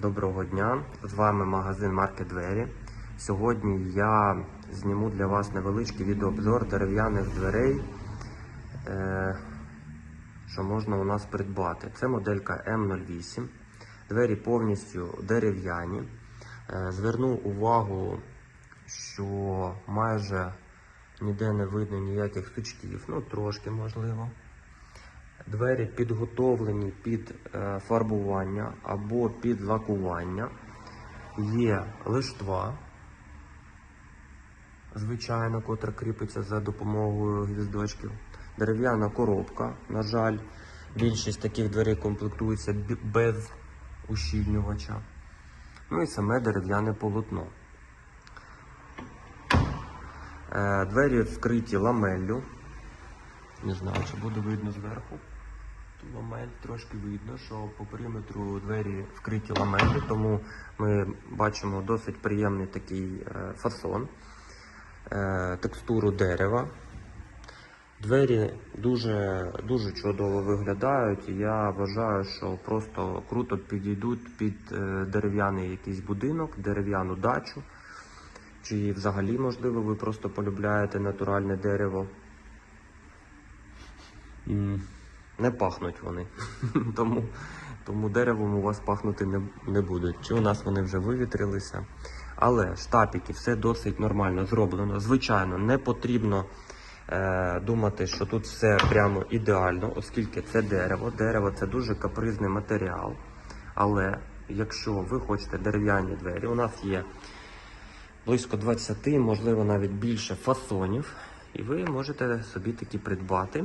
Доброго дня! З вами магазин Марки Двері. Сьогодні я зніму для вас невеличкий відеообзор дерев'яних дверей, е, що можна у нас придбати. Це моделька М08. Двері повністю дерев'яні. Е, Зверну увагу, що майже ніде не видно ніяких сучків, ну трошки можливо. Двері підготовлені під е, фарбування або під лакування. Є лиштва, звичайно, котра кріпиться за допомогою гвіздочків. Дерев'яна коробка. На жаль, більшість таких дверей комплектується без ущільнювача. Ну і саме дерев'яне полотно. Е, Двері вкриті ламеллю. Не знаю, чи буде видно зверху. Ламель трошки видно, що по периметру двері вкриті ламелі, тому ми бачимо досить приємний такий е, фасон, е, текстуру дерева. Двері дуже, дуже чудово виглядають. Я вважаю, що просто круто підійдуть під е, дерев'яний якийсь будинок, дерев'яну дачу. Чи взагалі, можливо, ви просто полюбляєте натуральне дерево. Не пахнуть вони. тому, тому деревом у вас пахнути не, не будуть. Чи у нас вони вже вивітрилися. Але штапики, все досить нормально зроблено. Звичайно, не потрібно е, думати, що тут все прямо ідеально, оскільки це дерево. Дерево це дуже капризний матеріал. Але якщо ви хочете дерев'яні двері, у нас є близько 20, можливо навіть більше фасонів, і ви можете собі такі придбати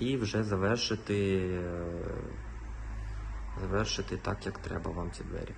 і вже завершити, е, завершити так, як треба вам ці двері.